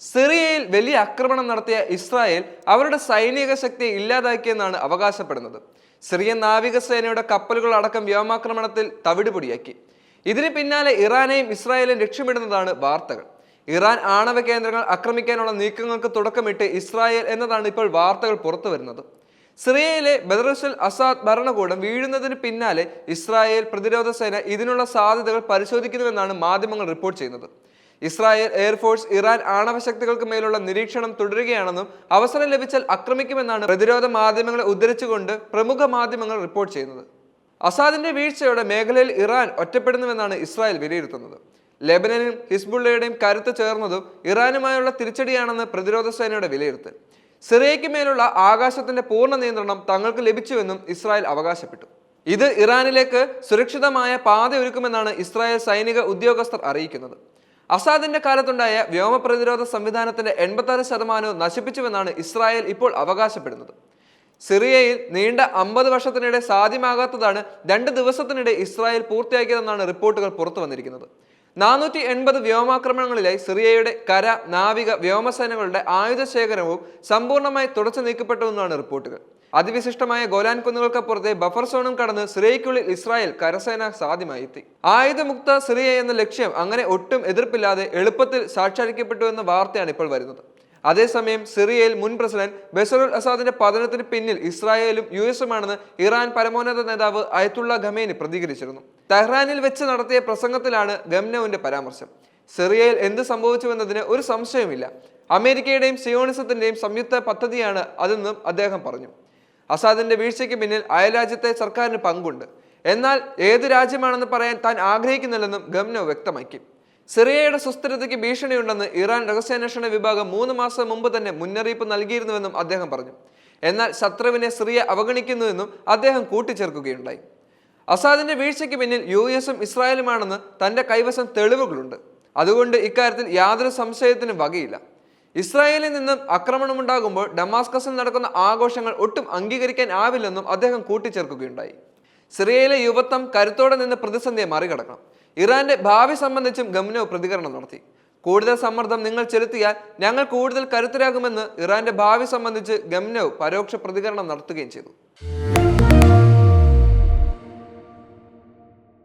സിറിയയിൽ വലിയ ആക്രമണം നടത്തിയ ഇസ്രായേൽ അവരുടെ സൈനിക ശക്തി ഇല്ലാതാക്കിയെന്നാണ് അവകാശപ്പെടുന്നത്. സിറിയൻ നാവികസേനയുടെ കപ്പലുകൾ അടക്കം വ്യോമാക്രമണത്തിൽ തവിടുപൊടിയാക്കി. ഇതിന് പിന്നാലെ ഇറാനെയും ഇസ്രായേലും ലക്ഷ്യമിടുന്നതാണ് വാർത്തകൾ. ഇറാൻ ആണവ കേന്ദ്രങ്ങൾ ആക്രമിക്കാനുള്ള നീക്കങ്ങൾക്ക് തുടക്കമിട്ട് ഇസ്രായേൽ എന്നതാണ് ഇപ്പോൾ വാർത്തകൾ പുറത്തു വരുന്നത്. സിറിയയിലെ ബദറുസൽ അസാദ് ഭരണകൂടം വീഴുന്നതിന് പിന്നാലെ ഇസ്രായേൽ പ്രതിരോധ സേന ഇതിനുള്ള സാധ്യതകൾ പരിശോധിക്കുന്നുവെന്നാണ് മാധ്യമങ്ങൾ റിപ്പോർട്ട് ചെയ്യുന്നത്. ഇസ്രായേൽ എയർഫോഴ്സ് ഇറാൻ ആണവ ശക്തികൾക്ക് മേലുള്ള നിരീക്ഷണം തുടരുകയാണെന്നും അവസരം ലഭിച്ചാൽ ആക്രമിക്കുമെന്നാണ് പ്രതിരോധ മാധ്യമങ്ങളെ ഉദ്ധരിച്ചുകൊണ്ട് പ്രമുഖ മാധ്യമങ്ങൾ റിപ്പോർട്ട് ചെയ്യുന്നത്. അസാദിന്റെ വീഴ്ചയോടെ മേഖലയിൽ ഇറാൻ ഒറ്റപ്പെടുന്നുവെന്നാണ് ഇസ്രായേൽ വിലയിരുത്തുന്നത്. ലെബനനും ഹിസ്ബുള്ളയുടെയും കരുത്ത് ചേർന്നതും ഇറാനുമായുള്ള തിരിച്ചടിയാണെന്ന് പ്രതിരോധ സേനയുടെ വിലയിരുത്തൽ. സിറിയയ്ക്ക് മേലുള്ള ആകാശത്തിന്റെ പൂർണ നിയന്ത്രണം തങ്ങൾക്ക് ലഭിച്ചുവെന്നും ഇസ്രായേൽ അവകാശപ്പെട്ടു. ഇത് ഇറാനിലേക്ക് സുരക്ഷിതമായ പാത ഒരുക്കുമെന്നാണ് ഇസ്രായേൽ സൈനിക ഉദ്യോഗസ്ഥർ അറിയിക്കുന്നത്. അസാദിന്റെ കാലത്തുണ്ടായ വ്യോമ പ്രതിരോധ സംവിധാനത്തിന്റെ എൺപത്താറ് ശതമാനവും നശിപ്പിച്ചുവെന്നാണ് ഇസ്രായേൽ ഇപ്പോൾ അവകാശപ്പെടുന്നത്. സിറിയയിൽ നീണ്ട അമ്പത് വർഷത്തിനിടെ സാധ്യമാകാത്തതാണ് രണ്ട് ദിവസത്തിനിടെ ഇസ്രായേൽ പൂർത്തിയാക്കിയതെന്നാണ് റിപ്പോർട്ടുകൾ പുറത്തു വന്നിരിക്കുന്നത്. നാനൂറ്റി എൺപത് വ്യോമാക്രമണങ്ങളിലായി സിറിയയുടെ കര നാവിക വ്യോമസേനകളുടെ ആയുധ ശേഖരവും സമ്പൂർണമായി തുടച്ചു നീക്കപ്പെട്ടുവെന്നാണ് റിപ്പോർട്ടുകൾ. അതിവിശിഷ്ടമായ ഗോലാൻ കുന്നുകൾക്ക് പുറത്തെ ബഫർ സോണും കടന്ന് സിറിയയ്ക്കുള്ളിൽ ഇസ്രായേൽ കരസേന സാധ്യമായി എത്തി ആയുധമുക്ത സിറിയ എന്ന ലക്ഷ്യം അങ്ങനെ ഒട്ടും എതിർപ്പില്ലാതെ എളുപ്പത്തിൽ സാക്ഷാത്കരിക്കപ്പെട്ടു എന്ന വാർത്തയാണ് ഇപ്പോൾ വരുന്നത്. അതേസമയം സിറിയയിൽ മുൻ പ്രസിഡന്റ് ബസറുൽ അസാദിന്റെ പതനത്തിന് പിന്നിൽ ഇസ്രായേലും യു എസുമാണെന്ന് ഇറാൻ പരമോന്നത നേതാവ് അയത്തുള്ള ഖമേനി പ്രതികരിച്ചിരുന്നു. തെഹ്റാനിൽ വെച്ച് നടത്തിയ പ്രസംഗത്തിലാണ് ഗംനൌവിന്റെ പരാമർശം. സിറിയയിൽ എന്ത് സംഭവിച്ചുവെന്നതിന് ഒരു സംശയമില്ല അമേരിക്കയുടെയും സിയോണിസത്തിന്റെയും സംയുക്ത പദ്ധതിയാണ് അതെന്നും അദ്ദേഹം പറഞ്ഞു. അസാദിന്റെ വീഴ്ചയ്ക്ക് പിന്നിൽ അയൽരാജ്യത്തെ സർക്കാരിന് പങ്കുണ്ട്. എന്നാൽ ഏത് രാജ്യമാണെന്ന് പറയാൻ താൻ ആഗ്രഹിക്കുന്നില്ലെന്നും ഗംനോ വ്യക്തമാക്കി. സിറിയയുടെ സുസ്ഥിരതയ്ക്ക് ഭീഷണിയുണ്ടെന്ന് ഇറാൻ രഹസ്യാന്വേഷണ വിഭാഗം മൂന്ന് മാസം മുമ്പ് തന്നെ മുന്നറിയിപ്പ് നൽകിയിരുന്നുവെന്നും അദ്ദേഹം പറഞ്ഞു. എന്നാൽ ശത്രുവിനെ സിറിയ അവഗണിക്കുന്നുവെന്നും അദ്ദേഹം കൂട്ടിച്ചേർക്കുകയുണ്ടായി. അസാദിന്റെ വീഴ്ചയ്ക്ക് പിന്നിൽ യു എസും ഇസ്രായേലുമാണെന്ന് തന്റെ കൈവശം തെളിവുകളുണ്ട്. അതുകൊണ്ട് ഇക്കാര്യത്തിൽ യാതൊരു സംശയത്തിനും വകയില്ല. ഇസ്രായേലിൽ നിന്നും ആക്രമണമുണ്ടാകുമ്പോൾ ഡമാസ്കസിൽ നടക്കുന്ന ആഘോഷങ്ങൾ ഒട്ടും അംഗീകരിക്കാൻ ആവില്ലെന്നും അദ്ദേഹം കൂട്ടിച്ചേർക്കുകയുണ്ടായി. സിറിയയിലെ യുവത്വം കരുത്തോടെ നിന്ന് പ്രതിസന്ധിയെ മറികടക്കണം. ഇറാന്റെ ഭാവി സംബന്ധിച്ചും ഗംനോ പ്രതികരണം നടത്തി. കൂടുതൽ സമ്മർദ്ദം നിങ്ങൾ ചെലുത്തിയാൽ ഞങ്ങൾ കൂടുതൽ കരുത്തരാകുമെന്ന് ഇറാന്റെ ഭാവി സംബന്ധിച്ച് ഗംനോ പരോക്ഷ പ്രതികരണം നടത്തുകയും ചെയ്തു.